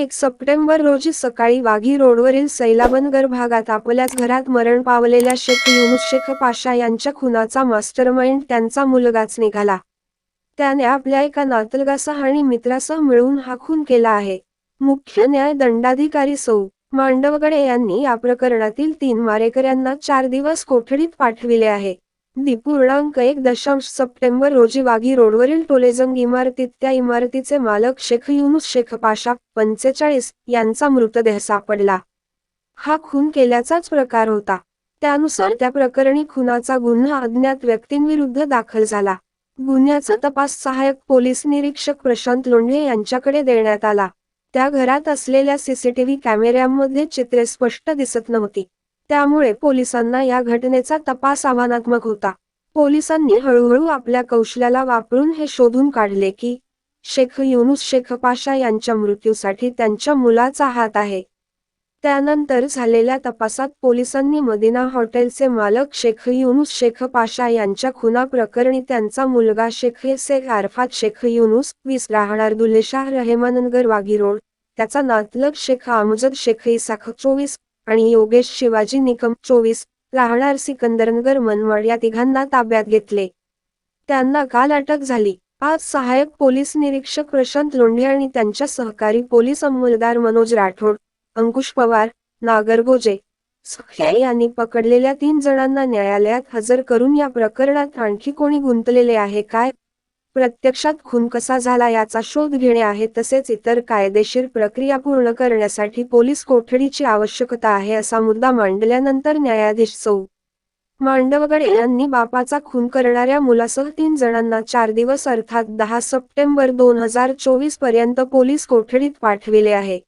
एक सप्टेंबर रोजी सकाळी वाघी रोडवरील सैलाबनगर भागात आपल्याच घरात मरण पावलेल्या शेख युनुस शेख पाशा यांच्या खुनाचा मास्टरमाइंड त्यांचा मुलगाच निघाला. त्याने आपल्या एका नातलगासह आणि मित्रासह मिळून हा खून केला आहे. मुख्य न्याय दंडाधिकारी सौ. मांडवगडे यांनी या प्रकरणातील तीन मारेकऱ्यांना चार दिवस कोठडीत पाठविले आहे. दिपूर्णांक एक दशांश सप्टेंबर रोजी वाघी रोडवरील टोलेजंग इमारतीत त्या इमारतीचे मालक शेख युनुस शेख पाशा पंचेचाळीस यांचा मृतदेह सापडला. हा खून केल्याचाच प्रकार होता. त्यानुसार त्या प्रकरणी खुनाचा गुन्हा अज्ञात व्यक्तींविरुद्ध दाखल झाला. गुन्ह्याचा तपास सहाय्यक पोलीस निरीक्षक प्रशांत लोंढे यांच्याकडे देण्यात आला. त्या घरात असलेल्या सीसीटीव्ही कॅमेऱ्यांमध्ये चित्रे स्पष्ट दिसत नव्हती. त्यामुळे पोलिसांना या घटनेचा तपास आव्हानात्मक होता. पोलिसांनी हळूहळू आपल्या कौशल्याला वापरून हे शोधून काढले की शेख युनुस शेख पाशा यांच्या मृत्यूसाठी त्यांच्या मुलाचा हात आहे. त्यानंतर झालेल्या तपासात पोलिसांनी मदिना हॉटेलचे मालक शेख युनुस शेख पाशा यांच्या खुना प्रकरणी त्यांचा मुलगा शेख शेख आरफात शेख युनुस वीस राहणार दुल्लेशाह रहेमाननगर वागी रोड त्याचा नातलग शेख अमजद शेख इसाख चोवीस आणि योगेश शिवाजी निकम चोवीस राहणार सिकंदरनगर मनवड या तिघांना ताब्यात घेतले. त्यांना काल अटक झाली. आज सहाय्यक पोलीस निरीक्षक प्रशांत लोंढे आणि त्यांच्या सहकारी पोलीस अंमलदार मनोज राठोड अंकुश पवार नागरगोजे सख्या यांनी पकडलेल्या तीन जणांना न्यायालयात हजर करून या प्रकरणात आणखी कोणी गुंतलेले आहे काय? प्रत्यक्षात खून कसा झाला याचा शोध घेणे आहे तसेच इतर कायदेशीर प्रक्रिया पूर्ण करण्यासाठी पोलीस कोठडीची आवश्यकता आहे असा मुद्दा मांडल्यानंतर न्यायाधीश सौ. मांडवगडे यांनी बापाचा खून करणाऱ्या मुलासह तीन जणांना चार दिवस अर्थात दहा सप्टेंबर दोन हजार चोवीसपर्यंत पोलीस कोठडीत पाठविले आहे.